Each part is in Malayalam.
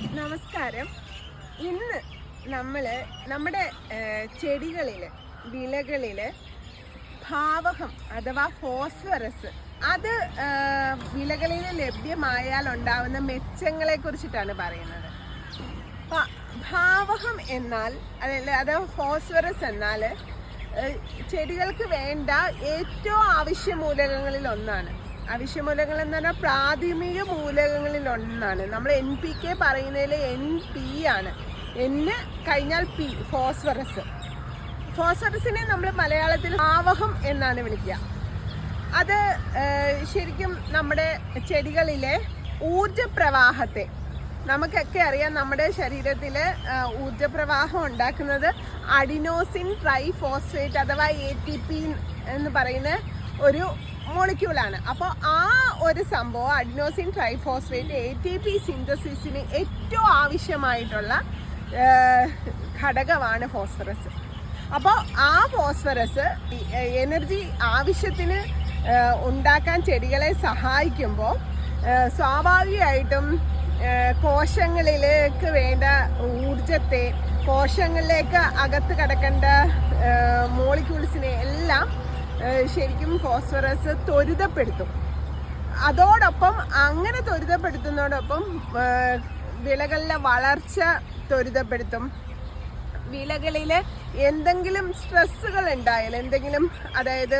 നമസ്കാരം. ഇന്ന് നമ്മൾ നമ്മുടെ ചെടികളിൽ വിലകളിൽ ഭാവകം അഥവാ ഫോസ്ഫറസ് അത് വിലകളിൽ ലഭ്യമായാൽ ഉണ്ടാവുന്ന മെച്ചങ്ങളെ കുറിച്ചിട്ടാണ് പറയുന്നത്. ഭാവകം എന്നാൽ അതല്ല അഥവാ ഫോസ്ഫറസ് എന്നാൽ ചെടികൾക്ക് വേണ്ട ഏറ്റവും ആവശ്യ മൂലകങ്ങളിൽ ഒന്നാണ് ആവശ്യമൂലകങ്ങൾ എന്ന് പറഞ്ഞാൽ പ്രാഥമിക മൂലകങ്ങളിൽ ഒന്നാണ് നമ്മൾ എൻ പി കെ പറയുന്നതിൽ എൻ പി ആണ്. എന്ന് കഴിഞ്ഞാൽ പി ഫോസ്ഫറസ് ഫോസ്ഫറസിനെ നമ്മൾ മലയാളത്തിൽ ആവഹം എന്നാണ് വിളിക്കുക. അത് ശരിക്കും നമ്മുടെ ചെടികളിലെ ഊർജപ്രവാഹത്തെ നമുക്കൊക്കെ അറിയാം നമ്മുടെ ശരീരത്തിൽ ഊർജപ്രവാഹം ഉണ്ടാക്കുന്നത് അഡിനോസിൻ ട്രൈഫോസ്ഫേറ്റ് അഥവാ എ ടി പി എന്ന് പറയുന്ന ഒരു മോളിക്യൂളാണ് അപ്പോൾ ആ ഒരു സംഭവം adenosine triphosphate A T P സിന്തസിസിന് ഏറ്റവും ആവശ്യമായിട്ടുള്ള ഘടകമാണ് ഫോസ്ഫറസ് അപ്പോൾ ആ ഫോസ്ഫറസ് എനർജി ആവശ്യത്തിന് ഉണ്ടാക്കാൻ ചെടികളെ സഹായിക്കുമ്പോൾ സ്വാഭാവികമായിട്ടും കോശങ്ങളിലേക്ക് വേണ്ട ഊർജത്തെ കോശങ്ങളിലേക്ക് അകത്ത് കിടക്കേണ്ട മോളിക്യൂൾസിനെ എല്ലാം ശരിക്കും ഫോസ്ഫറസ് ത്വരിതപ്പെടുത്തും. അതോടൊപ്പം അങ്ങനെ ത്വരിതപ്പെടുത്തുന്നതോടൊപ്പം വിളകളിലെ വളർച്ച ത്വരിതപ്പെടുത്തും. വിളകളിൽ എന്തെങ്കിലും സ്ട്രെസ്സുകൾ ഉണ്ടായാൽ എന്തെങ്കിലും അതായത്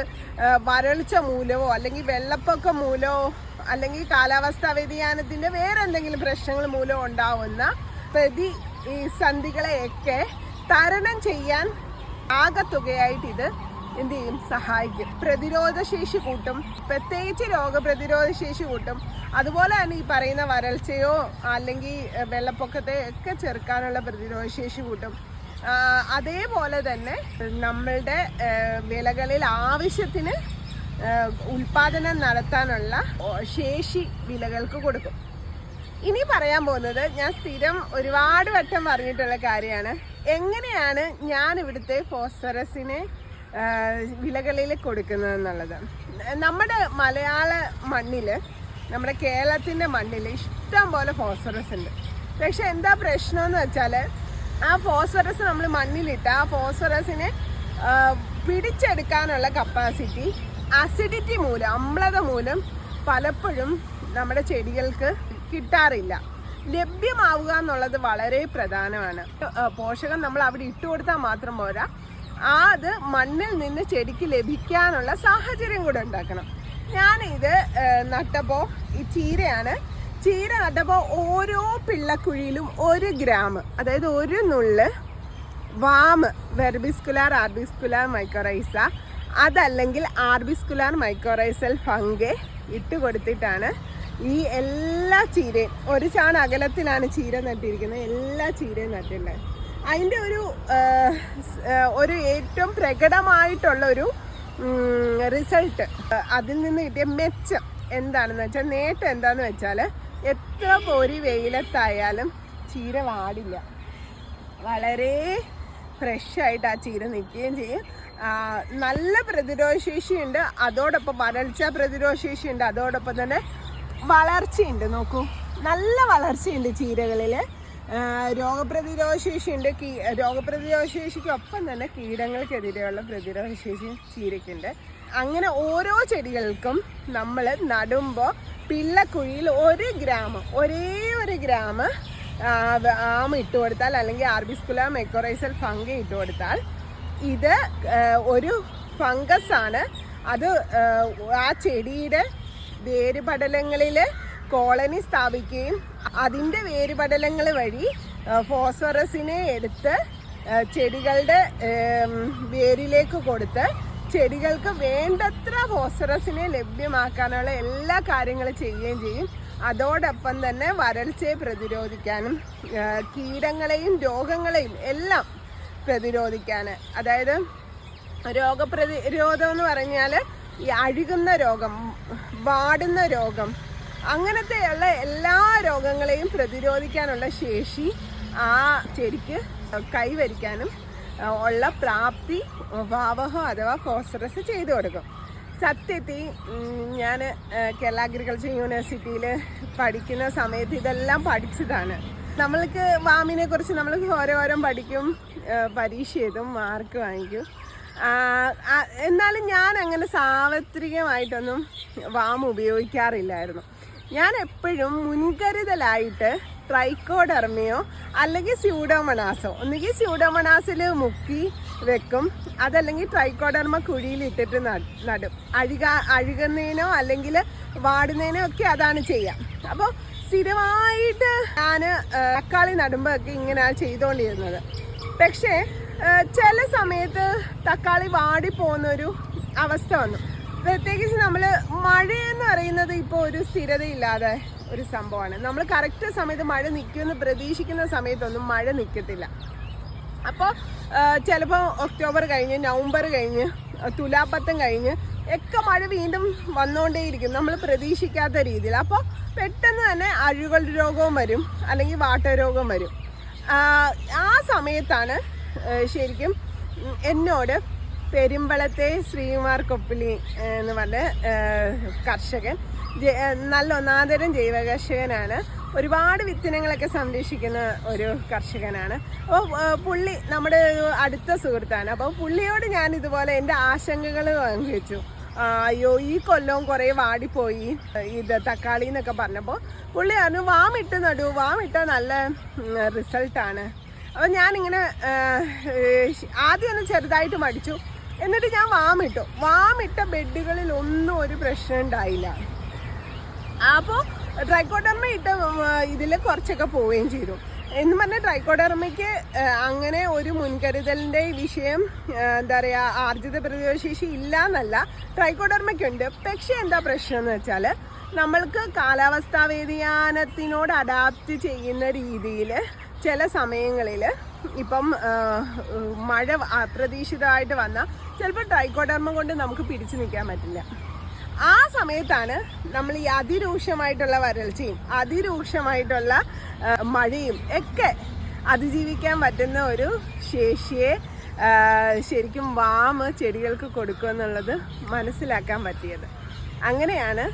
വരൾച്ച മൂലമോ അല്ലെങ്കിൽ വെള്ളപ്പൊക്കം മൂലമോ അല്ലെങ്കിൽ കാലാവസ്ഥാ വ്യതിയാനത്തിന്റെ വേറെ എന്തെങ്കിലും പ്രശ്നങ്ങൾ മൂലം ഉണ്ടാവുന്ന പ്രതി സന്ധികളെയൊക്കെ തരണം ചെയ്യാൻ ആകത്തുകയായിട്ട് ഇത് എന്ത് ചെയ്യും സഹായിക്കും. പ്രതിരോധ ശേഷി കൂട്ടും. പ്രത്യേകിച്ച് രോഗപ്രതിരോധ ശേഷി കൂട്ടും. അതുപോലെ തന്നെ ഈ പറയുന്ന വരൾച്ചയോ അല്ലെങ്കിൽ വെള്ളപ്പൊക്കത്തെ ഒക്കെ ചെറുക്കാനുള്ള പ്രതിരോധ ശേഷി കൂട്ടും അതേപോലെ തന്നെ നമ്മളുടെ വിലകളിൽ ആവശ്യത്തിന് ഉൽപാദനം നടത്താനുള്ള ശേഷി വിലകൾക്ക് കൊടുക്കും. ഇനി പറയാൻ പോകുന്നത് ഞാൻ സ്ഥിരം ഒരുപാട് വട്ടം പറഞ്ഞിട്ടുള്ള കാര്യമാണ്. എങ്ങനെയാണ് ഞാൻ ഇവിടുത്തെ ഫോസ്ഫറസിനെ വിലകളിൽ കൊടുക്കുന്നത് എന്നുള്ളത് നമ്മുടെ മലയാള മണ്ണിൽ നമ്മുടെ കേരളത്തിന്റെ മണ്ണിൽ ഇഷ്ടം പോലെ ഫോസ്ഫറസ് ഉണ്ട്. പക്ഷെ എന്താ പ്രശ്നം എന്ന് വെച്ചാൽ ആ ഫോസ്ഫറസ് നമ്മൾ മണ്ണിലിട്ട് ആ ഫോസ്ഫറസിനെ പിടിച്ചെടുക്കാനുള്ള കപ്പാസിറ്റി അസിഡിറ്റി മൂലം അമ്ലത മൂലം പലപ്പോഴും നമ്മുടെ ചെടികൾക്ക് കിട്ടാറില്ല. ലഭ്യമാവുക എന്നുള്ളത് വളരെ പ്രധാനമാണ്. പോഷകം നമ്മൾ അവിടെ ഇട്ടുകൊടുത്താൽ മാത്രം പോരാ. ആ അത് മണ്ണിൽ നിന്ന് ചെടിക്ക് ലഭിക്കാനുള്ള സാഹചര്യം കൂടെ ഉണ്ടാക്കണം. ഞാനിത് നട്ടപ്പോൾ ഈ ചീരയാണ്. ചീര നട്ടപ്പോൾ ഓരോ പിള്ളക്കുഴിയിലും ഒരു ഗ്രാം അതായത് ഒരു നുള്ള് വാമ് വെർബിസ്കുലാർ ആർബിസ്കുലാർ മൈക്കോറൈസ അതല്ലെങ്കിൽ ആർബിസ്കുലാർ മൈക്കോറൈസൽ ഫംഗെ ഇട്ട് കൊടുത്തിട്ടാണ് ഈ എല്ലാ ചീരയും ഒരു ചാൺ അകലത്തിലാണ് ചീര നട്ടിരിക്കുന്നത് എല്ലാ ചീരയും നട്ടിട്ടുള്ളത് അതിന്റെ ഒരു ഒരു ഏറ്റവും പ്രകടമായിട്ടുള്ള ഒരു റിസൾട്ട് അതിൽ നിന്ന് കിട്ടിയ മെച്ചം എന്താണെന്ന് വെച്ചാൽ നേട്ടം എന്താണെന്ന് വെച്ചാൽ എത്ര പൊരി വെയിലത്തായാലും ചീര വാടില്ല. വളരെ ഫ്രഷായിട്ട് ആ ചീര നിൽക്കുകയും ചെയ്യും. നല്ല പ്രതിരോധശേഷിയുണ്ട്. അതോടൊപ്പം വരൾച്ച പ്രതിരോധശേഷിയുണ്ട്. അതോടൊപ്പം തന്നെ വളർച്ചയുണ്ട്. നോക്കൂ. നല്ല വളർച്ചയുണ്ട് ചീരകളിൽ രോഗപ്രതിരോധ ശേഷിയുണ്ട്. കീ രോഗപ്രതിരോധ ശേഷിക്കൊപ്പം തന്നെ കീടങ്ങൾക്കെതിരെയുള്ള പ്രതിരോധ ശേഷി ചീരയ്ക്കുണ്ട്. അങ്ങനെ ഓരോ ചെടികൾക്കും നമ്മൾ നടുമ്പോൾ പിള്ളക്കുഴിയിൽ ഒരു ഗ്രാം ഒരേ ഒരു ഗ്രാം ആം ഇട്ട് കൊടുത്താൽ അല്ലെങ്കിൽ ആർബിസ്കുല മെക്കോറൈസൽ ഫംഗ ഇട്ട് കൊടുത്താൽ ഇത് ഒരു ഫംഗസ് ആണ് അത് ആ ചെടിയുടെ വേരുപടലങ്ങളിൽ കോളനി സ്ഥാപിക്കുകയും അതിന്റെ വേരുപടലങ്ങൾ വഴി ഫോസ്ഫറസിനെ എടുത്ത് ചെടികളുടെ വേരിലേക്ക് കൊടുത്ത് ചെടികൾക്ക് വേണ്ടത്ര ഫോസ്ഫറസിനെ ലഭ്യമാക്കാനുള്ള എല്ലാ കാര്യങ്ങളും ചെയ്യുകയും ചെയ്യും. അതോടൊപ്പം തന്നെ വരൾച്ചയെ പ്രതിരോധിക്കാനും കീടങ്ങളെയും രോഗങ്ങളെയും എല്ലാം പ്രതിരോധിക്കാൻ അതായത് രോഗപ്രതിരോധം എന്ന് പറഞ്ഞാൽ ഈ അഴുകുന്ന രോഗം വാടുന്ന രോഗം അങ്ങനത്തെയുള്ള എല്ലാ രോഗങ്ങളെയും പ്രതിരോധിക്കാനുള്ള ശേഷി ആ ചെടിക്ക് കൈവരിക്കാനും ഉള്ള പ്രാപ്തി വാവഹോ അഥവാ ഫോസ്ഫറസ് ചെയ്തു കൊടുക്കും. സത്യത്തിൽ ഞാൻ കേരള അഗ്രികൾച്ചർ യൂണിവേഴ്സിറ്റിയിൽ പഠിക്കുന്ന സമയത്ത് ഇതെല്ലാം പഠിച്ചതാണ്. നമ്മൾക്ക് വാമിനെ കുറിച്ച് നമ്മൾ ഓരോരോ പഠിക്കും പരീക്ഷ എഴുതും മാർക്ക് വാങ്ങിക്കും. എന്നാലും ഞാൻ അങ്ങനെ സാർവത്രികമായിട്ടൊന്നും വാം ഉപയോഗിക്കാറില്ലായിരുന്നു. ഞാൻ എപ്പോഴും മുൻകരുതലായിട്ട് ട്രൈക്കോഡെർമിയോ അല്ലെങ്കിൽ സ്യൂഡോമണാസോ ഒന്നുകിൽ സ്യൂഡോമണാസിൽ മുക്കി വെക്കും. അതല്ലെങ്കിൽ ട്രൈക്കോഡെർമ കുഴിയിലിട്ടിട്ട് നട്- അഴുക അഴുകുന്നതിനോ അല്ലെങ്കിൽ വാടുന്നതിനോ ഒക്കെ അതാണ് ചെയ്യുക അപ്പോൾ സ്ഥിരമായിട്ട് ഞാൻ തക്കാളി നടുമ്പോൾ ഒക്കെ ഇങ്ങനെയാണ് ചെയ്തുകൊണ്ടിരുന്നത് പക്ഷേ ചില സമയത്ത് തക്കാളി വാടിപ്പോകുന്നൊരു അവസ്ഥ വന്നു. പ്രത്യേകിച്ച് നമ്മൾ മഴയെന്ന് പറയുന്നത് ഇപ്പോൾ ഒരു സ്ഥിരതയില്ലാതെ ഒരു സംഭവമാണ്. നമ്മൾ കറക്റ്റ് സമയത്ത് മഴ നിൽക്കുമെന്ന് പ്രതീക്ഷിക്കുന്ന സമയത്തൊന്നും മഴ നിൽക്കത്തില്ല അപ്പോൾ ചിലപ്പോൾ ഒക്ടോബർ കഴിഞ്ഞ് നവംബർ കഴിഞ്ഞ് തുലാപ്പത്തം കഴിഞ്ഞ് ഒക്കെ മഴ വീണ്ടും വന്നുകൊണ്ടേയിരിക്കും നമ്മൾ പ്രതീക്ഷിക്കാത്ത രീതിയിൽ. അപ്പോൾ പെട്ടെന്ന് തന്നെ അഴുകൾ രോഗവും വരും അല്ലെങ്കിൽ വാട്ടരോഗം വരും. ആ, സമയത്താണ് ശരിക്കും എന്നോട് പെരുമ്പളത്തെ ശ്രീമാർ കൊപ്പിലി എന്ന് പറഞ്ഞ കർഷകൻ. നല്ല ഒന്നാന്തരം ജൈവ കർഷകനാണ് ഒരുപാട് വിത്തിനങ്ങളൊക്കെ സംരക്ഷിക്കുന്ന ഒരു കർഷകനാണ്. അപ്പോൾ പുള്ളി നമ്മുടെ അടുത്ത സുഹൃത്താണ്. അപ്പോൾ പുള്ളിയോട് ഞാൻ ഇതുപോലെ എന്റെ ആശങ്കകൾ പങ്കുവെച്ചു. അയ്യോ ഈ കൊല്ലവും കുറേ വാടിപ്പോയി. ഇത് തക്കാളി എന്നൊക്കെ പറഞ്ഞപ്പോൾ പുള്ളി പറഞ്ഞു വാമിട്ട് നടു വാമിട്ടാൽ നല്ല റിസൾട്ടാണ്. അപ്പോൾ ഞാനിങ്ങനെ ആദ്യം ഒന്ന് ചെറുതായിട്ട് മടിച്ചു. എന്നിട്ട് ഞാൻ വാമിട്ടു വാമിട്ട ബെഡുകളിൽ ഒന്നും ഒരു പ്രശ്നം ഉണ്ടായില്ല. അപ്പോൾ ട്രൈക്കോഡർമ ഇട്ട ഇതിൽ കുറച്ചൊക്കെ പോവുകയും ചെയ്തു. എന്ന് പറഞ്ഞാൽ ട്രൈക്കോഡർമയ്ക്ക് അങ്ങനെ ഒരു മുൻകരുതലിന്റെ വിഷയം എന്താ പറയുക ആർജിത പ്രതിരോധശേഷി ഇല്ല എന്നല്ല ട്രൈക്കോഡർമയ്ക്കുണ്ട്. പക്ഷേ എന്താ പ്രശ്നം എന്ന് വെച്ചാൽ നമ്മൾക്ക് കാലാവസ്ഥാ വ്യതിയാനത്തിനോട് അഡാപ്റ്റ് ചെയ്യുന്ന രീതിയിൽ ചില സമയങ്ങളിൽ ഇപ്പം മഴ അപ്രതീക്ഷിതമായിട്ട് വന്നാൽ ചിലപ്പോൾ ട്രൈക്കോഡർമ കൊണ്ട് നമുക്ക് പിടിച്ചു നിൽക്കാൻ പറ്റില്ല. ആ സമയത്താണ് നമ്മൾ ഈ അതിരൂക്ഷമായിട്ടുള്ള വരൾച്ചയും അതിരൂക്ഷമായിട്ടുള്ള മഴയും ഒക്കെ അതിജീവിക്കാൻ പറ്റുന്ന ഒരു ശേഷിയെ ശരിക്കും വാമ് ചെടികൾക്ക് കൊടുക്കുക എന്നുള്ളത് മനസ്സിലാക്കാൻ പറ്റിയത്. അങ്ങനെയാണ്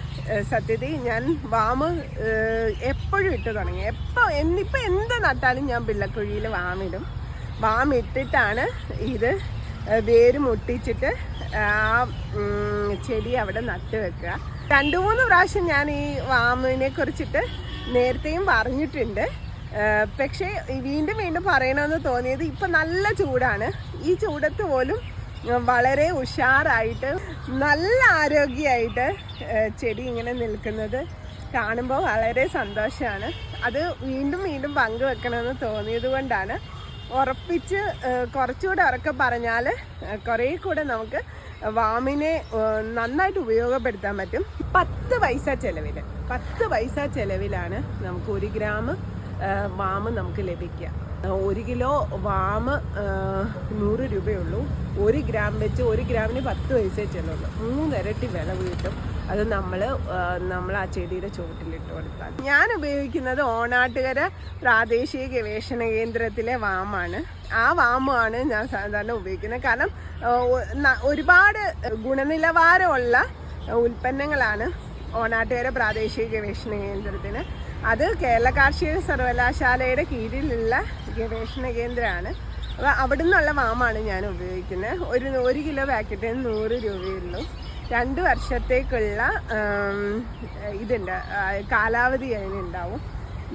സത്യതി ഞാൻ വാമ് എപ്പോഴും ഇട്ട് തുടങ്ങി. എപ്പോൾ എന്നിപ്പോൾ എന്ത് നട്ടാലും ഞാൻ പിള്ളക്കുഴിയിൽ വാമിടും വാമിട്ടിട്ടാണ് ഇത് വേര് മുട്ടിച്ചിട്ട് ആ ചെടി അവിടെ നട്ടു വെക്കുക. രണ്ടു മൂന്ന് പ്രാവശ്യം ഞാൻ ഈ വാമിനെ കുറിച്ചിട്ട് നേരത്തെയും പറഞ്ഞിട്ടുണ്ട്. പക്ഷേ വീണ്ടും വീണ്ടും പറയണമെന്ന് തോന്നിയത് ഇപ്പം നല്ല ചൂടാണ്. ഈ ചൂടത്ത് പോലും വളരെ ഉഷാറായിട്ട് നല്ല ആരോഗ്യമായിട്ട് ചെടി ഇങ്ങനെ നിൽക്കുന്നത് കാണുമ്പോൾ വളരെ സന്തോഷമാണ്. അത് വീണ്ടും വീണ്ടും പങ്കുവെക്കണമെന്ന് തോന്നിയത് കൊണ്ടാണ് ഉറപ്പിച്ച് കുറച്ചുകൂടെ ഉറക്കെ പറഞ്ഞാൽ കുറേ കൂടെ നമുക്ക് വാമിനെ നന്നായിട്ട് ഉപയോഗപ്പെടുത്താൻ പറ്റും. പത്ത് പൈസ ചെലവിൽ പത്ത് പൈസ ചെലവിലാണ് നമുക്ക് ഒരു ഗ്രാം വാമ് നമുക്ക് ലഭിക്കുക ഒരു കിലോ വാമ് നൂറ് രൂപയുള്ളൂ ഒരു ഗ്രാം വെച്ച് ഒരു ഗ്രാമിന് പത്ത് പൈസ ചെല്ലുള്ളൂ മൂന്നിരട്ടി വില കിട്ടും അത് നമ്മൾ നമ്മൾ ആ ചെടിയുടെ ചുവട്ടിലിട്ട് കൊടുത്താൽ. ഞാൻ ഉപയോഗിക്കുന്നത് ഓണാട്ടുകര പ്രാദേശിക ഗവേഷണ കേന്ദ്രത്തിലെ വാമാണ്. ആ വാമാണ് ഞാൻ സാധാരണ ഉപയോഗിക്കുന്നത്. കാരണം ഒരുപാട് ഗുണനിലവാരമുള്ള ഉൽപ്പന്നങ്ങളാണ് ഓണാട്ടുകര പ്രാദേശിക ഗവേഷണ കേന്ദ്രത്തിന്. അത് കേരള കാർഷിക സർവകലാശാലയുടെ കീഴിലുള്ള ഗവേഷണ കേന്ദ്രമാണ്. അപ്പോൾ അവിടെ നിന്നുള്ള വാമാണ് ഞാൻ ഉപയോഗിക്കുന്നത്. ഒരു ഒരു കിലോ പാക്കറ്റിന് നൂറ് രൂപയുള്ളൂ രണ്ട് വർഷത്തേക്കുള്ള ഇതുണ്ട്. കാലാവധി അതിനുണ്ടാവും.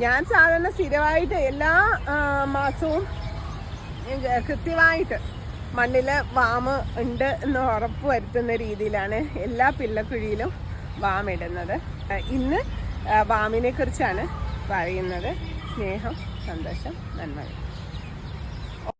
ഞാൻ സാധാരണ സ്ഥിരമായിട്ട് എല്ലാ മാസവും കൃത്യമായിട്ട് മണ്ണിൽ വാമ് ഉണ്ട് എന്ന് ഉറപ്പ് വരുത്തുന്ന രീതിയിലാണ് എല്ലാ പിള്ളക്കുഴിയിലും വാമിടുന്നത് ഇന്ന് വാമിനെ കുറിച്ചാണ് പറയുന്നത്. സ്നേഹം സന്തോഷം നന്മകൾ.